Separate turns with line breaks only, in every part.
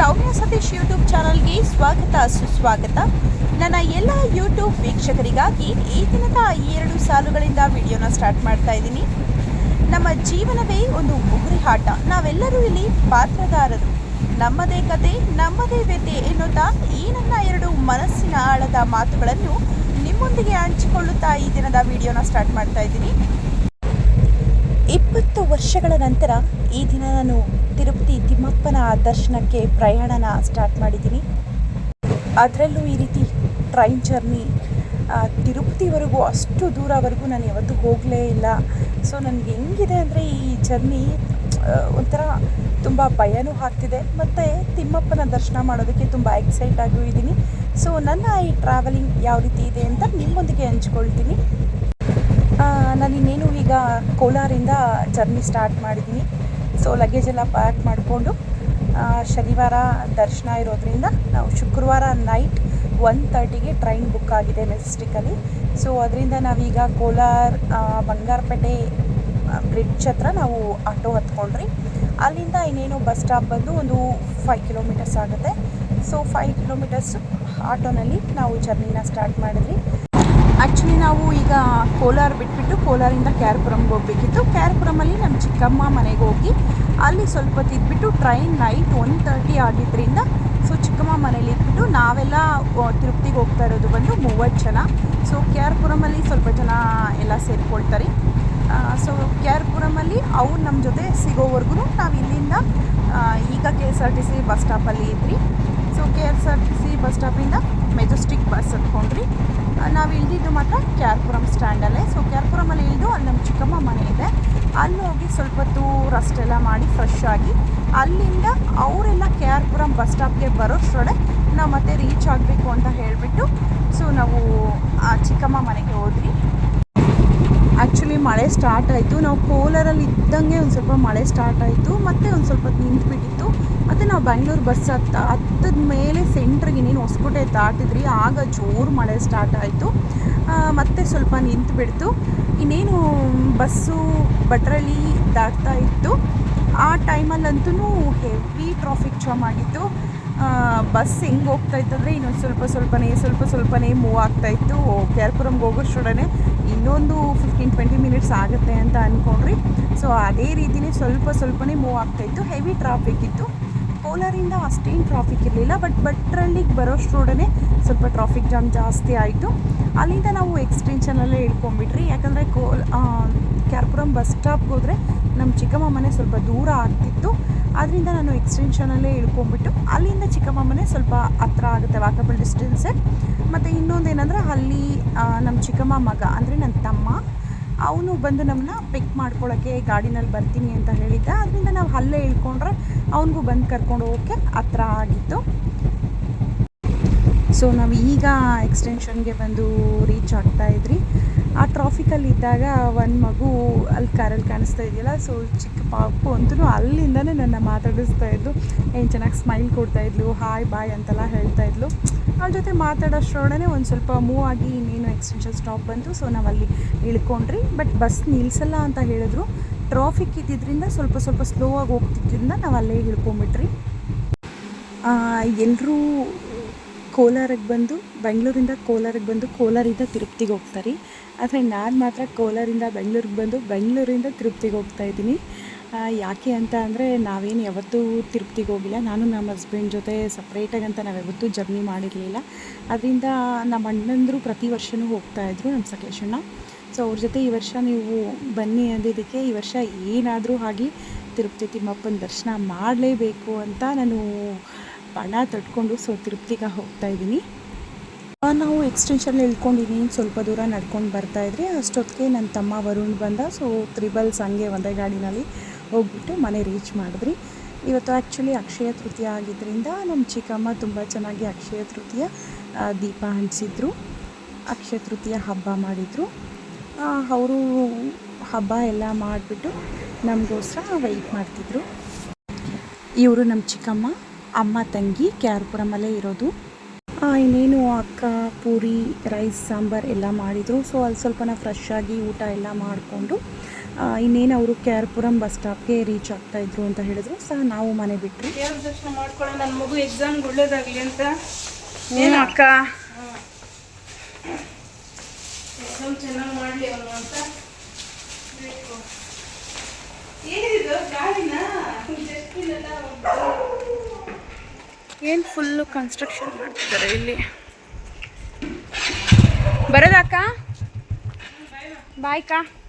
ಸೌಮ್ಯ Satish YouTube ಚಾನಲ್ಗೆ ಸ್ವಾಗತ, ಸುಸ್ವಾಗತ. ನನ್ನ ಎಲ್ಲ ಯೂಟ್ಯೂಬ್ ವೀಕ್ಷಕರಿಗಾಗಿ ಈ ದಿನದ ಈ ಎರಡು ಸಾಲುಗಳಿಂದ ವಿಡಿಯೋನ ಸ್ಟಾರ್ಟ್ ಮಾಡ್ತಾ ಇದ್ದೀನಿ. ನಮ್ಮ ಜೀವನವೇ ಒಂದು ಮುಗುರಿ ಆಟ. ನಾವೆಲ್ಲರೂ ಇಲ್ಲಿ ಪಾತ್ರಧಾರರು ನಮ್ಮದೇ ಕತೆ, ನಮ್ಮದೇ ವ್ಯತೆ ಎನ್ನುತ್ತಾ ಈ ನನ್ನ ಎರಡು ಮನಸ್ಸಿನ ಆಳದ ಮಾತುಗಳನ್ನು ನಿಮ್ಮೊಂದಿಗೆ ಹಂಚಿಕೊಳ್ಳುತ್ತಾ ಈ ದಿನದ ವಿಡಿಯೋನ ಸ್ಟಾರ್ಟ್ ಮಾಡ್ತಾ ಇದ್ದೀನಿ. ಇಪ್ಪತ್ತು ವರ್ಷಗಳ ನಂತರ ಈ ದಿನ ನಾನು ತಿರುಪತಿ ತಿಮ್ಮಪ್ಪನ ದರ್ಶನಕ್ಕೆ ಪ್ರಯಾಣನ ಸ್ಟಾರ್ಟ್ ಮಾಡಿದ್ದೀನಿ. ಅದರಲ್ಲೂ ಈ ರೀತಿ ಟ್ರೈನ್ ಜರ್ನಿ ತಿರುಪತಿವರೆಗೂ ಅಷ್ಟು ದೂರವರೆಗೂ ನಾನು ಯಾವತ್ತೂ ಹೋಗಲೇ ಇಲ್ಲ. ಸೊ, ನನಗೆ ಹೆಂಗಿದೆ ಅಂದರೆ ಈ ಜರ್ನಿ ಒಂಥರ ತುಂಬ ಭಯನೂ ಆಗ್ತಿದೆ. ಮತ್ತು ತಿಮ್ಮಪ್ಪನ ದರ್ಶನ ಮಾಡೋದಕ್ಕೆ ತುಂಬ ಎಕ್ಸೈಟ್ ಆಗೂ ಇದ್ದೀನಿ. ಸೊ, ನನ್ನ ಈ ಟ್ರಾವೆಲಿಂಗ್ ಯಾವ ರೀತಿ ಇದೆ ಅಂತ ನಿಮ್ಮೊಂದಿಗೆ ಹಂಚ್ಕೊಳ್ತೀನಿ. ಈಗ ಕೋಲಾರಿಂದ ಜರ್ನಿ ಸ್ಟಾರ್ಟ್ ಮಾಡಿದ್ದೀನಿ. ಸೊ ಲಗೇಜ್ ಎಲ್ಲ ಪ್ಯಾಕ್ ಮಾಡಿಕೊಂಡು ಶನಿವಾರ ದರ್ಶನ ಇರೋದ್ರಿಂದ ನಾವು ಶುಕ್ರವಾರ ನೈಟ್ ಒನ್ ತರ್ಟಿಗೆ ಟ್ರೈನ್ ಬುಕ್ ಆಗಿದೆ ಮೆಜೆಸ್ಟಿಕಲ್ಲಿ ಸೊ ಅದರಿಂದ ನಾವೀಗ ಕೋಲಾರ ಬಂಗಾರಪೇಟೆ ಬ್ರಿಡ್ಜ್ ಹತ್ರ ನಾವು ಆಟೋ ಹತ್ಕೊಂಡ್ರಿ. ಅಲ್ಲಿಂದ ಇನ್ನೇನು ಬಸ್ ಸ್ಟಾಪ್ ಬಂದು ಒಂದು ಫೈವ್ ಕಿಲೋಮೀಟರ್ಸ್ ಆಗುತ್ತೆ. ಸೊ ಫೈವ್ ಕಿಲೋಮೀಟರ್ಸ್ ಆಟೋನಲ್ಲಿ ನಾವು ಜರ್ನಿನ ಸ್ಟಾರ್ಟ್ ಮಾಡಿದ್ವಿ. ಆ್ಯಕ್ಚುಲಿ ನಾವು ಈಗ ಕೋಲಾರ ಬಿಟ್ಬಿಟ್ಟು ಕೋಲಾರಿಂದ ಕ್ಯಾರ್ಪುರಮ್ಗೆ ಹೋಗ್ಬೇಕಿತ್ತು. ಕ್ಯಾರ್ಪುರಮಲ್ಲಿ ನಮ್ಮ ಚಿಕ್ಕಮ್ಮ ಮನೆಗೆ ಹೋಗಿ ಅಲ್ಲಿ ಸ್ವಲ್ಪ ತಿದ್ಬಿಟ್ಟು ಟ್ರೈನ್ ನೈಟ್ ಒನ್ ತರ್ಟಿ ಆಗಿದ್ದರಿಂದ ಸೊ ಚಿಕ್ಕಮ್ಮ ಮನೇಲಿ ಇದ್ಬಿಟ್ಟು ನಾವೆಲ್ಲ ತಿರುಪತಿಗೆ ಹೋಗ್ತಾ ಇರೋದು ಬಂದು ಮೂವತ್ತು ಜನ. ಸೊ ಕ್ಯಾರ್ಪುರಮಲ್ಲಿ ಸ್ವಲ್ಪ ಜನ ಎಲ್ಲ ಸೇರಿಕೊಳ್ತಾರೆ. ಸೊ ಕ್ಯಾರ್ಪುರಮಲ್ಲಿ ಅವ್ರು ನಮ್ಮ ಜೊತೆ ಸಿಗೋವರೆಗೂ ನಾವು ಇಲ್ಲಿಂದ ಈಗ K S R T C bus ಸ್ಟಾಪಲ್ಲಿ ಇದ್ರಿ. So K S R T C bus ಸ್ಟಾಪಿಂದ Majestic bus ಹತ್ಕೊಂಡ್ರಿ. ನಾವು ಇಳಿದಿದ್ದು ಮಾತ್ರ ಕ್ಯಾರ್ಪುರಂ ಸ್ಟ್ಯಾಂಡಲ್ಲೇ ಸೊ ಕ್ಯಾರ್ಪುರಮಲ್ಲಿ ಇಳಿದು ಅಲ್ಲಿ ನಮ್ಮ ಚಿಕ್ಕಮ್ಮ ಮನೆ ಇದೆ. ಅಲ್ಲಿ ಹೋಗಿ ಸ್ವಲ್ಪ ಹೊತ್ತು ರಸ್ಟ್ ಎಲ್ಲ ಮಾಡಿ ಫ್ರೆಶ್ ಆಗಿ ಅಲ್ಲಿಂದ ಅವರೆಲ್ಲ ಕ್ಯಾರ್ಪುರಂ ಬಸ್ ಸ್ಟಾಪ್ಗೆ ಬರೋಷ್ಟರೊಡೆ ನಾವು ಮತ್ತೆ ರೀಚ್ ಆಗಬೇಕು ಅಂತ ಹೇಳಿಬಿಟ್ಟು ಸೊ ನಾವು ಆ ಚಿಕ್ಕಮ್ಮ ಮನೆಗೆ ಹೋದ್ವಿ. ಆ್ಯಕ್ಚುಲಿ ಮಳೆ ಸ್ಟಾರ್ಟ್ ಆಯಿತು. ನಾವು ಕೋಲಾರಲ್ಲಿ ಇದ್ದಂಗೆ ಒಂದು ಸ್ವಲ್ಪ ಮಳೆ ಸ್ಟಾರ್ಟ್ ಆಯಿತು. ಮತ್ತು ಒಂದು ಸ್ವಲ್ಪ ನಿಂತ್ಬಿಟ್ಟಿತ್ತು. ಮತ್ತು ನಾವು ಬೆಂಗಳೂರು ಬಸ್ ಹತ್ತ, ಹತ್ತದ ಮೇಲೆ ಸೆಂಟ್ರಿಗೆ ಇನ್ನೇನು ಹೊಸಕೋಟೆ ದಾಟಿದ್ರಿ, ಆಗ ಜೋರು ಮಳೆ ಸ್ಟಾರ್ಟ್ ಆಯಿತು. ಮತ್ತೆ ಸ್ವಲ್ಪ ನಿಂತು ಬಿಡ್ತು. ಇನ್ನೇನು ಬಸ್ಸು ಭಟ್ರಳ್ಳಿ ದಾಟ್ತಾ ಇತ್ತು. ಆ ಟೈಮಲ್ಲಂತೂ ಹೆವಿ ಟ್ರಾಫಿಕ್ ಜಾಮ್ ಆಗಿತ್ತು. ಬಸ್ ಹೆಂಗೆ ಹೋಗ್ತಾ ಇತ್ತಂದರೆ ಇನ್ನೊಂದು ಸ್ವಲ್ಪ ಸ್ವಲ್ಪನೇ ಸ್ವಲ್ಪ ಸ್ವಲ್ಪನೇ ಮೂವ್ ಆಗ್ತಾ ಇತ್ತು. ಪುರಮ್ಗೆ ಹೋಗೋಷ್ಟೊಡನೆ ಇನ್ನೊಂದು ಫಿಫ್ಟೀನ್ ಟ್ವೆಂಟಿ ಮಿನಿಟ್ಸ್ ಆಗುತ್ತೆ ಅಂತ ಅಂದ್ಕೊಂಡ್ರಿ ಸೊ ಅದೇ ರೀತಿಯೇ ಸ್ವಲ್ಪ ಸ್ವಲ್ಪನೇ ಮೂವ್ ಆಗ್ತಾ ಇತ್ತು. ಹೆವಿ ಟ್ರಾಫಿಕ್ ಇತ್ತು. ಕೋಲಾರಿಂದ ಅಷ್ಟೇನು ಟ್ರಾಫಿಕ್ ಇರಲಿಲ್ಲ ಬಟ್ ಭಟ್ರಳ್ಳಿಗೆ ಬರೋಷ್ಟರೊಡನೆ ಸ್ವಲ್ಪ ಟ್ರಾಫಿಕ್ ಜಾಮ್ ಜಾಸ್ತಿ ಆಯಿತು. ಅಲ್ಲಿಂದ ನಾವು ಎಕ್ಸ್ಟೆನ್ಷನಲ್ಲೇ ಇಳ್ಕೊಂಬಿಟ್ರಿ ಯಾಕಂದರೆ ಕೋಲ್ ಕ್ಯಾರ್ಪುರಂ ಬಸ್ ಸ್ಟಾಪ್ಗೆ ಹೋದರೆ ನಮ್ಮ ಚಿಕ್ಕಮ್ಮ ಮನೆ ಸ್ವಲ್ಪ ದೂರ ಆಗ್ತಿತ್ತು. ಆದ್ದರಿಂದ ನಾನು ಎಕ್ಸ್ಟೆನ್ಷನಲ್ಲೇ ಇಳ್ಕೊಂಬಿಟ್ಟು ಅಲ್ಲಿಂದ ಚಿಕ್ಕಮ್ಮ ಮನೆ ಸ್ವಲ್ಪ ಹತ್ರ ಆಗುತ್ತೆ ವಾಕಬಲ್ ಡಿಸ್ಟೆನ್ಸೇ ಮತ್ತು ಇನ್ನೊಂದೇನೆಂದರೆ ಅಲ್ಲಿ ನಮ್ಮ ಚಿಕ್ಕಮ್ಮ ಮಗ, ಅಂದರೆ ನನ್ನ ತಮ್ಮ ಅವನು ಬಂದು ನಮ್ಮನ್ನ ಪಿಕ್ ಮಾಡ್ಕೊಳ್ಳೋಕ್ಕೆ ಗಾಡಿನಲ್ಲಿ ಬರ್ತೀನಿ ಅಂತ ಹೇಳಿದ್ದ. ಅದರಿಂದ ನಾವು ಅಲ್ಲೇ ಇಳ್ಕೊಂಡ್ರೆ ಅವನಿಗೂ ಬಂದು ಕರ್ಕೊಂಡು ಹೋಗೋಕ್ಕೆ ಹತ್ರ ಆಗಿತ್ತು. ಸೊ ನಾವು ಈಗ ಎಕ್ಸ್ಟೆನ್ಷನ್ಗೆ ಬಂದು ರೀಚ್ ಆಗ್ತಾ ಇದ್ರಿ. ಆ ಟ್ರಾಫಿಕಲ್ಲಿ ಇದ್ದಾಗ ಒಂದು ಮಗು ಅಲ್ಲಿ ಕಾರಲ್ಲಿ ಕಾಣಿಸ್ತಾ ಇದೆಯಲ್ಲ ಸೊ ಚಿಕ್ಕ ಪಾಪು ಅಂತೂ ಅಲ್ಲಿಂದನೇ ನನ್ನ ಮಾತಾಡಿಸ್ತಾ ಇದ್ದು ಏನು ಚೆನ್ನಾಗಿ ಸ್ಮೈಲ್ ಕೊಡ್ತಾ ಇದ್ಲು ಹಾಯ್ ಬಾಯ್ ಅಂತೆಲ್ಲ ಹೇಳ್ತಾ ಇದ್ಲು. ಅವ್ರ ಜೊತೆ ಮಾತಾಡೋಷ್ಟ್ರೊಡನೆ ಒಂದು ಸ್ವಲ್ಪ ಮೂವ್ ಆಗಿ ಇನ್ನೇನು ಎಕ್ಸ್ಟೆನ್ಷನ್ ಸ್ಟಾಪ್ ಬಂತು ಸೊ ನಾವು ಅಲ್ಲಿ ಇಳ್ಕೊಂಡ್ರಿ. ಬಟ್ ಬಸ್ ನಿಲ್ಲಿಸಲ್ಲ ಅಂತ ಹೇಳಿದ್ರು. ಟ್ರಾಫಿಕ್ ಇದ್ದಿದ್ದರಿಂದ ಸ್ವಲ್ಪ ಸ್ವಲ್ಪ ಸ್ಲೋ ಆಗಿ ಹೋಗ್ತಿದ್ದರಿಂದ ನಾವು ಅಲ್ಲೇ ಇಳ್ಕೊಂಬಿಟ್ರಿ ಎಲ್ಲರೂ ಕೋಲಾರಕ್ಕೆ ಬಂದು, ಬೆಂಗಳೂರಿಂದ ಕೋಲಾರಕ್ಕೆ ಬಂದು, ಕೋಲಾರಿಂದ ತಿರುಪ್ತಿಗೆ ಹೋಗ್ತಾರೆ. ಆದರೆ ನಾನು ಮಾತ್ರ ಕೋಲಾರಿಂದ ಬೆಂಗಳೂರಿಗೆ ಬಂದು, ಬೆಂಗಳೂರಿಂದ ತಿರುಪ್ತಿಗೆ ಹೋಗ್ತಾ ಇದ್ದೀನಿ. ಯಾಕೆ ಅಂತ ಅಂದರೆ ನಾವೇನು ಯಾವತ್ತೂ ತಿರುಪ್ತಿಗೆ ಹೋಗಿಲ್ಲ. ನಾನು ನಮ್ಮ ಹಸ್ಬೆಂಡ್ ಜೊತೆ ಸಪ್ರೇಟಾಗಿ ಅಂತ ನಾವು ಯಾವತ್ತೂ ಜರ್ನಿ ಮಾಡಿರಲಿಲ್ಲ. ಅದರಿಂದ ನಮ್ಮ ಅಣ್ಣಂದರು ಪ್ರತಿ ವರ್ಷವೂ ಹೋಗ್ತಾಯಿದ್ರು ನಮ್ಮ ಸಕಲೇಶಣ್ಣ. ಸೊ ಅವ್ರ ಜೊತೆ ಈ ವರ್ಷ ನೀವು ಬನ್ನಿ ಅಂದಿದ್ದಕ್ಕೆ ಈ ವರ್ಷ ಏನಾದರೂ ಆಗಿ ತಿರುಪತಿ ತಿಮ್ಮಪ್ಪನ ದರ್ಶನ ಮಾಡಲೇಬೇಕು ಅಂತ ನಾನು ಬಣ ತಟ್ಕೊಂಡು ಸೊ ತಿರುಪ್ತಿಗೆ ಹೋಗ್ತಾ ಇದ್ದೀನಿ. ನಾವು ಎಕ್ಸ್ಟೆನ್ಷನ್ ಇಳ್ಕೊಂಡಿದ್ದೀನಿ ಸ್ವಲ್ಪ ದೂರ ನಡ್ಕೊಂಡು ಬರ್ತಾ ಇದ್ರಿ. ಅಷ್ಟೊತ್ತಿಗೆ ನನ್ನ ತಮ್ಮ ವರುಣ್ ಬಂದ. ಸೊ ತ್ರಿಬಲ್ಸ್ ಹಂಗೆ ಒಂದೇ ಗಾಡಿನಲ್ಲಿ ಹೋಗ್ಬಿಟ್ಟು ಮನೆ ರೀಚ್ ಮಾಡಿದ್ರಿ. ಇವತ್ತು ಆ್ಯಕ್ಚುಲಿ ಅಕ್ಷಯ ತೃತೀಯ ಆಗಿದ್ದರಿಂದ ನಮ್ಮ ಚಿಕ್ಕಮ್ಮ ತುಂಬ ಚೆನ್ನಾಗಿ ಅಕ್ಷಯ ತೃತೀಯ ದೀಪ ಹಂಚಿದ್ರು, ಅಕ್ಷಯ ತೃತೀಯ ಹಬ್ಬ ಮಾಡಿದರು. ಅವರು ಹಬ್ಬ ಎಲ್ಲ ಮಾಡಿಬಿಟ್ಟು ನಮಗೋಸ್ಕರ ವೆಯ್ಟ್ ಮಾಡ್ತಿದ್ರು. ಇವರು ನಮ್ಮ ಚಿಕ್ಕಮ್ಮ, ಅಮ್ಮ, ತಂಗಿ ಕ್ಯಾರ್ಪುರಮಲ್ಲೇ ಇರೋದು. ಇನ್ನೇನು ಅಕ್ಕ, ಪೂರಿ ರೈಸ್ ಸಾಂಬಾರ್ ಎಲ್ಲ ಮಾಡಿದರು. ಸೊ ಅಲ್ಲಿ ಸ್ವಲ್ಪ ನಾವು ಫ್ರೆಶ್ ಆಗಿ ಊಟ ಎಲ್ಲ ಮಾಡಿಕೊಂಡು ಇನ್ನೇನು ಅವರು ಕೆ ಆರ್ ಪುರಂ ಬಸ್ ಸ್ಟಾಪ್ಗೆ ರೀಚ್ ಆಗ್ತಾಯಿದ್ರು ಅಂತ ಹೇಳಿದ್ರು. ಸಹ ನಾವು ಮನೆ ಬಿಟ್ಟರು
ದೇವ್ರ ದರ್ಶನ ಮಾಡ್ಕೊಳ್ಳೋ ನನ್ನ ಮಗು ಎಕ್ಸಾಮ್ ಒಳ್ಳೇದಾಗಲಿ ಅಂತ.
ಏನು ಅಕ್ಕ?
ಎಕ್ಸಾಮ್ ಚೆನ್ನಾಗಿ ಮಾಡಲಿ ಅವನು ಅಂತ. ಬೇಕು. ಏನಿದು? ಗಾಳಿನ ಜಸ್ಟಿನೆಲ್ಲ
ಏನು ಫುಲ್ಲು ಕನ್ಸ್ಟ್ರಕ್ಷನ್ ಮಾಡ್ತಿದ್ದಾರೆ ಇಲ್ಲಿ? ಬರೋದಕ್ಕ ಬಾಯ್ಕ
ಹುಷಾರಾಗಿ ಬರ್ಕೊಟ್ಟು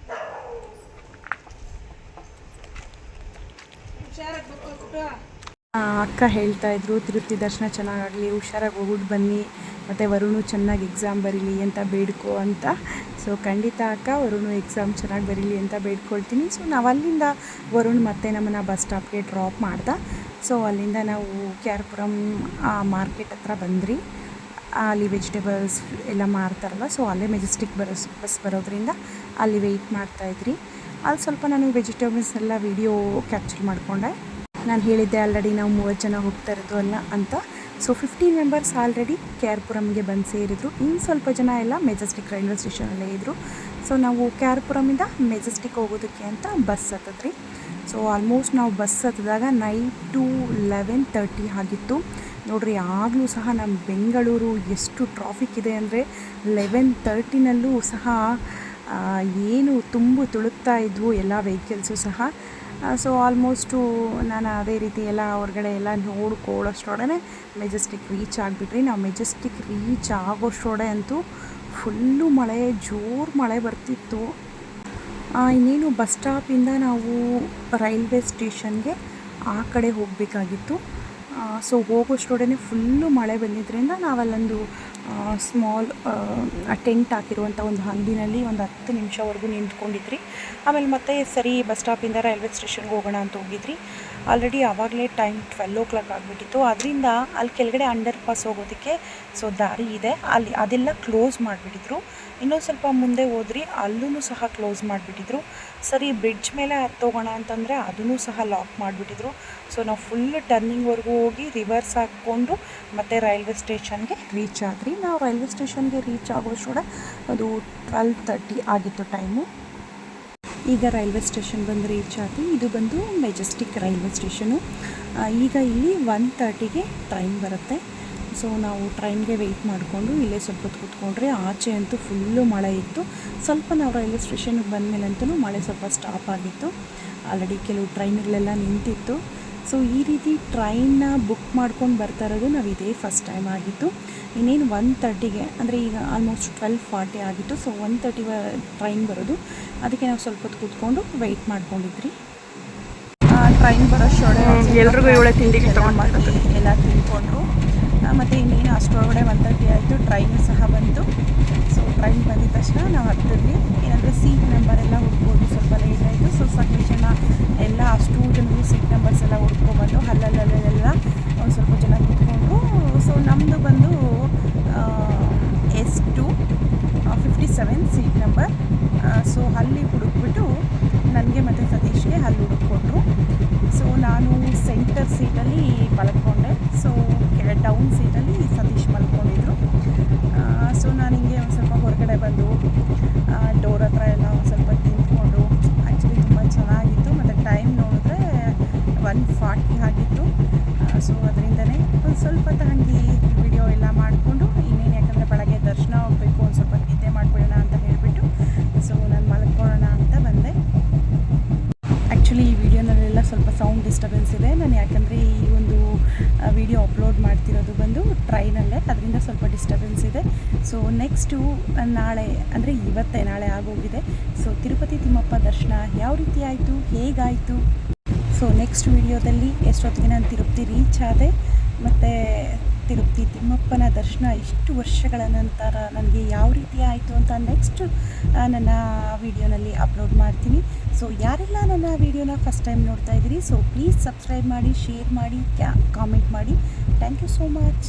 ಅಕ್ಕ ಹೇಳ್ತಾ ಇದ್ರು, ತಿರುಪತಿ ದರ್ಶನ ಚೆನ್ನಾಗಾಗಲಿ, ಹುಷಾರಾಗಿ ಹೋಗ್ಬಿಟ್ಟು ಬನ್ನಿ, ಮತ್ತು ವರುಣು ಚೆನ್ನಾಗಿ ಎಕ್ಸಾಮ್ ಬರೀಲಿ ಅಂತ ಬೇಡ್ಕೊ ಅಂತ. ಸೊ ಖಂಡಿತ ಅಕ್ಕ, ವರುಣು ಎಕ್ಸಾಮ್ ಚೆನ್ನಾಗಿ ಬರೀಲಿ ಅಂತ ಬೇಡ್ಕೊಳ್ತೀನಿ. ಸೊ ನಾವು ಅಲ್ಲಿಂದ ವರುಣ್ ಮತ್ತೆ ನಮ್ಮನ್ನು ಬಸ್ ಸ್ಟಾಪ್ಗೆ ಡ್ರಾಪ್ ಮಾಡ್ದೆ. ಸೊ ಅಲ್ಲಿಂದ ನಾವು ಕೆ ಆರ್ ಪುರಂ ಮಾರ್ಕೆಟ್ ಹತ್ರ ಬಂದ್ರಿ ಅಲ್ಲಿ ವೆಜಿಟೇಬಲ್ಸ್ ಎಲ್ಲ ಮಾರ್ತಾರಲ್ಲ ಸೊ ಅಲ್ಲೇ ಮೆಜೆಸ್ಟಿಕ್ ಬರೋ ಬಸ್ ಬರೋದ್ರಿಂದ ಅಲ್ಲಿ ವೆಯ್ಟ್ ಮಾಡ್ತಾಯಿದ್ರಿ ಅಲ್ಲಿ ಸ್ವಲ್ಪ ನಾನು ವೆಜಿಟೇಬಲ್ಸ್ ಎಲ್ಲ ವೀಡಿಯೋ ಕ್ಯಾಪ್ಚರ್ ಮಾಡಿಕೊಂಡೆ. ನಾನು ಹೇಳಿದ್ದೆ ಆಲ್ರೆಡಿ ನಾವು ಮೂವತ್ತು ಜನ ಹೋಗ್ತಾ ಇರೋದು ಅಲ್ಲ ಅಂತ. So fifteen members already K R ಪುರಮ್ಗೆ ಬಂದು ಸೇರಿದ್ರು. ಇನ್ನು ಸ್ವಲ್ಪ ಜನ ಎಲ್ಲ ಮೆಜೆಸ್ಟಿಕ್ ರೈಲ್ವೆ ಸ್ಟೇಷನಲ್ಲೇ ಇದ್ದರು ಸೊ ನಾವು ಕೆ ಆರ್ ಪುರಮಿಂದ ಮೆಜೆಸ್ಟಿಕ್ ಹೋಗೋದಕ್ಕೆ ಅಂತ ಬಸ್ ಹತ್ತದ್ರಿ. ಸೊ ಆಲ್ಮೋಸ್ಟ್ ನಾವು ಬಸ್ ಹತ್ತಿದಾಗ ನೈಟು ಲೆವೆನ್ ತರ್ಟಿ ಆಗಿತ್ತು. ನೋಡ್ರಿ, ಆಗಲೂ ಸಹ ನಮ್ಮ ಬೆಂಗಳೂರು ಎಷ್ಟು ಟ್ರಾಫಿಕ್ ಇದೆ ಅಂದರೆ ಲೆವೆನ್ ತರ್ಟಿನಲ್ಲೂ ಸಹ ಏನು ತುಂಬು ತುಳುಕ್ತಾ ಇದ್ವು ಎಲ್ಲ ವೆಹಿಕಲ್ಸು ಸಹ. ಸೊ ಆಲ್ಮೋಸ್ಟು ನಾನು ಅದೇ ರೀತಿ ಎಲ್ಲ ಹೊರಗಡೆ ಎಲ್ಲ ನೋಡ್ಕೊಳ್ಳೋಷ್ಟೊಡನೆ ಮೆಜೆಸ್ಟಿಕ್ ರೀಚ್ ಆಗಿಬಿಟ್ರಿ. ನಾವು ಮೆಜೆಸ್ಟಿಕ್ ರೀಚ್ ಆಗೋಷ್ಟೊಡೆ ಅಂತೂ ಫುಲ್ಲು ಮಳೆ, ಜೋರು ಮಳೆ ಬರ್ತಿತ್ತು. ಇನ್ನೇನು ಬಸ್ ಸ್ಟಾಪಿಂದ ನಾವು ರೈಲ್ವೆ ಸ್ಟೇಷನ್ಗೆ ಆ ಕಡೆ ಹೋಗಬೇಕಾಗಿತ್ತು. ಸೊ ಹೋಗೋಷ್ಟೊಡನೆ ಫುಲ್ಲು ಮಳೆ ಬಂದಿದ್ದರಿಂದ ನಾವಲ್ಲೊಂದು ಸ್ಮಾಲ್ ಟೆಂಟ್ ಹಾಕಿರುವಂಥ ಒಂದು ಹಂದಿನಲ್ಲಿ ಒಂದು ಹತ್ತು ನಿಮಿಷವರೆಗೂ ನಿಂತ್ಕೊಂಡಿದ್ರಿ. ಆಮೇಲೆ ಮತ್ತೆ ಸರಿ ಬಸ್ ಸ್ಟಾಪಿಂದ ರೈಲ್ವೆ ಸ್ಟೇಷನ್ಗೆ ಹೋಗೋಣ ಅಂತ ಹೋಗಿದ್ರಿ. ಆಲ್ರೆಡಿ ಆವಾಗಲೇ ಟೈಮ್ ಟ್ವೆಲ್ ಓ ಕ್ಲಾಕ್ ಆಗಿಬಿಟ್ಟಿತ್ತು. ಅದರಿಂದ ಅಲ್ಲಿ ಕೆಳಗಡೆ ಅಂಡರ್ ಪಾಸ್ ಹೋಗೋದಕ್ಕೆ ಸೊ ದಾರಿ ಇದೆ. ಅಲ್ಲಿ ಅದೆಲ್ಲ ಕ್ಲೋಸ್ ಮಾಡಿಬಿಟ್ಟಿದ್ರು. ಇನ್ನೊಂದು ಸ್ವಲ್ಪ ಮುಂದೆ ಹೋದ್ರಿ ಅಲ್ಲೂ ಸಹ ಕ್ಲೋಸ್ ಮಾಡಿಬಿಟ್ಟಿದ್ರು. ಸರಿ, ಬ್ರಿಡ್ಜ್ ಮೇಲೆ ಹತ್ತೋಗೋಣ ಅಂತಂದರೆ ಅದನ್ನು ಸಹ ಲಾಕ್ ಮಾಡಿಬಿಟ್ಟಿದ್ರು. ಸೊ ನಾವು ಫುಲ್ ಟರ್ನಿಂಗ್ವರೆಗೂ ಹೋಗಿ ರಿವರ್ಸ್ ಹಾಕ್ಕೊಂಡು ಮತ್ತೆ ರೈಲ್ವೆ ಸ್ಟೇಷನ್ಗೆ ರೀಚ್ ಆದ್ರಿ ನಾವು ರೈಲ್ವೆ ಸ್ಟೇಷನ್ಗೆ ರೀಚ್ ಆಗೋಷ್ಟೊಡೆ ಅದು ಟ್ವೆಲ್ ತರ್ಟಿ ಆಗಿತ್ತು ಟೈಮು ಈಗ ರೈಲ್ವೆ ಸ್ಟೇಷನ್ ಬಂದು ರೀಚ್ ಆದ್ರಿ ಇದು ಬಂದು ಮೆಜೆಸ್ಟಿಕ್ ರೈಲ್ವೆ ಸ್ಟೇಷನು ಈಗ ಇಲ್ಲಿ ಒನ್ ತರ್ಟಿಗೆ ಟ್ರೈನ್ ಬರುತ್ತೆ. ಸೊ ನಾವು ಟ್ರೈನ್ಗೆ ವೆಯ್ಟ್ ಮಾಡಿಕೊಂಡು ಇಲ್ಲೇ ಸ್ವಲ್ಪ ಹೊತ್ತು ಕೂತ್ಕೊಂಡ್ರೆ ಆಚೆ ಅಂತೂ ಫುಲ್ಲು ಮಳೆ ಇತ್ತು. ಸ್ವಲ್ಪ ನಾವು ರೈಲ್ವೆ ಸ್ಟೇಷನ್ಗೆ ಬಂದಮೇಲೆ ಅಂತೂ ಮಳೆ ಸ್ವಲ್ಪ ಸ್ಟಾಪ್ ಆಗಿತ್ತು. ಆಲ್ರೆಡಿ ಕೆಲವು ಟ್ರೈನ್ಗಳೆಲ್ಲ ನಿಂತಿತ್ತು. ಸೊ ಈ ರೀತಿ ಟ್ರೈನ್ನ ಬುಕ್ ಮಾಡ್ಕೊಂಡು ಬರ್ತಾ ಇರೋದು ನಾವು ಇದೇ ಫಸ್ಟ್ ಟೈಮ್ ಆಗಿತ್ತು. ಇನ್ನೇನು ಒನ್ ತರ್ಟಿಗೆ ಅಂದರೆ ಈಗ ಆಲ್ಮೋಸ್ಟ್ ಟ್ವೆಲ್ ಫಾರ್ಟಿ ಆಗಿತ್ತು. ಸೊ ಒನ್ ತರ್ಟಿ ಟ್ರೈನ್ ಬರೋದು. ಅದಕ್ಕೆ ನಾವು ಸ್ವಲ್ಪ ಹೊತ್ತು ಕೂತ್ಕೊಂಡು ವೆಯ್ಟ್ ಮಾಡ್ಕೊಂಡಿದ್ರಿ ಟ್ರೈನ್ ಬರೋ ಶೋಡೆ
ಎಲ್ರಿಗೂ ತಿಂಡಿ ತಿಂಡಿಗೆ ತಗೊಂಡ್
ಎಲ್ಲ ತಿನ್ಕೊಂಡ್ರು ಮತ್ತು ಇನ್ನೇನು ಅಷ್ಟರೊಳಗಡೆ ಒನ್ ತರ್ಟಿ ಆಯಿತು. ಟ್ರೈನು ಸಹ ಬಂತು. ಸೊ ಟ್ರೈನ್ ಬಂದಿದ ತಕ್ಷಣ ನಾವು ಹತ್ತಿದ್ವಿ ಏನಂದರೆ ಸೀಟ್ ನಂಬರ್ ಎಲ್ಲ ಹುಡ್ಕೋದು ಸ್ವಲ್ಪ ಲೇಟ್ ಆಯಿತು. ಸೊ ಸಕಲೇಶ್ ಜನ ಎಲ್ಲ ಅಷ್ಟು ಜನರು ಸೀಟ್ ನಂಬರ್ಸ್ ಎಲ್ಲ ಹುಡ್ಕೊಬಂದು ಹಲ್ಲಲ್ಲೆಲ್ಲ ಒಂದು ಸ್ವಲ್ಪ ಜನ ಕುತ್ಕೊಂಡು ಸೊ ನಮ್ಮದು ಬಂದು S two fifty seven seat number so ಅಲ್ಲಿ ಹುಡುಕ್ಬಿಟ್ಟು ನನಗೆ ಮತ್ತು ಸತೀಶ್ಗೆ ಅಲ್ಲಿ ಹುಡುಕೊಟ್ರು ಸೊ ನಾನು ಸೆಂಟರ್ ಸೀಟಲ್ಲಿ ಮಲ್ಕೊಂಡೆ ಸೊ ಕೆಳ ಡೌನ್ ಸೀಟಲ್ಲಿ ಸತೀಶ್ ಮಲ್ಕೊಂಡಿದ್ರು ಸೊ ನಾನು ಹಿಂಗೆ ಒಂದು ಸ್ವಲ್ಪ ಹೊರಗಡೆ ಬಂದು ಡೋರ್ ಹತ್ರ ಎಲ್ಲ ಒಂದು ಸ್ವಲ್ಪ ತಿಂದ್ಕೊಂಡು ಆ್ಯಕ್ಚುಲಿ ತುಂಬ ಚೆನ್ನಾಗಿತ್ತು. ಮತ್ತು ಟೈಮ್ ನೋಡಿದ್ರೆ ಒನ್ ಫಾರ್ಟಿ ಆಗಿತ್ತು. ಸೊ ಅದರಿಂದನೇ ಒಂದು ಸ್ವಲ್ಪ ತಂಗಿ ವಿಡಿಯೋ ಎಲ್ಲ ಮಾಡಿಕೊಂಡು ಇನ್ನೇನು ಯಾಕಂದರೆ ಬೆಳಗ್ಗೆ ದರ್ಶನ ಹೋಗಬೇಕು ಒಂದು ಸ್ವಲ್ಪ ನಿದ್ದೆ ಮಾಡಿಬಿಡೋಣ ಅಂತ ಹೇಳಿಬಿಟ್ಟು ಸೊ ನಾನು ಮಲ್ಕೊಳ್ಳೋಣ ಅಂತ ಬಂದೆ ಆ್ಯಕ್ಚುಲಿ ಈ ವಿಡಿಯೋನಲ್ಲೆಲ್ಲ ಡಿಸ್ಟರ್ಬೆನ್ಸ್ ಇದೆ. ನಾನು ಯಾಕಂದರೆ ಈ ಒಂದು ವಿಡಿಯೋ ಅಪ್ಲೋಡ್ ಮಾಡ್ತಿರೋದು ಬಂದು ಟ್ರೈನಲ್ಲೇ ಅದರಿಂದ ಸ್ವಲ್ಪ ಡಿಸ್ಟರ್ಬೆನ್ಸ್ ಇದೆ. ಸೊ ನೆಕ್ಸ್ಟು ನಾಳೆ, ಅಂದರೆ ಇವತ್ತೇ ನಾಳೆ ಆಗೋಗಿದೆ. ಸೊ ತಿರುಪತಿ ತಿಮ್ಮಪ್ಪ ದರ್ಶನ ಯಾವ ರೀತಿ ಆಯಿತು? ಹೇಗಾಯಿತು? ಸೊ ನೆಕ್ಸ್ಟ್ ವಿಡಿಯೋದಲ್ಲಿ ಎಷ್ಟೊತ್ತಿಗೆ ನಾನು ತಿರುಪತಿ ರೀಚ್ ಆದೆ, ಮತ್ತು ತಿರುಪತಿ ತಿಮ್ಮಪ್ಪನ ದರ್ಶನ ಇಷ್ಟು ವರ್ಷಗಳ ನಂತರ ನನಗೆ ಯಾವ ರೀತಿ ಆಯಿತು ಅಂತ ನೆಕ್ಸ್ಟ್ ನನ್ನ ವಿಡಿಯೋನಲ್ಲಿ ಅಪ್ಲೋಡ್ ಮಾಡ್ತೀನಿ. ಸೊ ಯಾರೆಲ್ಲ ನನ್ನ ವಿಡಿಯೋನ ಫಸ್ಟ್ ಟೈಮ್ ನೋಡ್ತಾ ಇದ್ದೀರಿ ಸೊ ಪ್ಲೀಸ್ ಸಬ್ಸ್ಕ್ರೈಬ್ ಮಾಡಿ ಶೇರ್ ಮಾಡಿ ಕ್ಯಾ ಕಾಮೆಂಟ್ ಮಾಡಿ. Thank you so much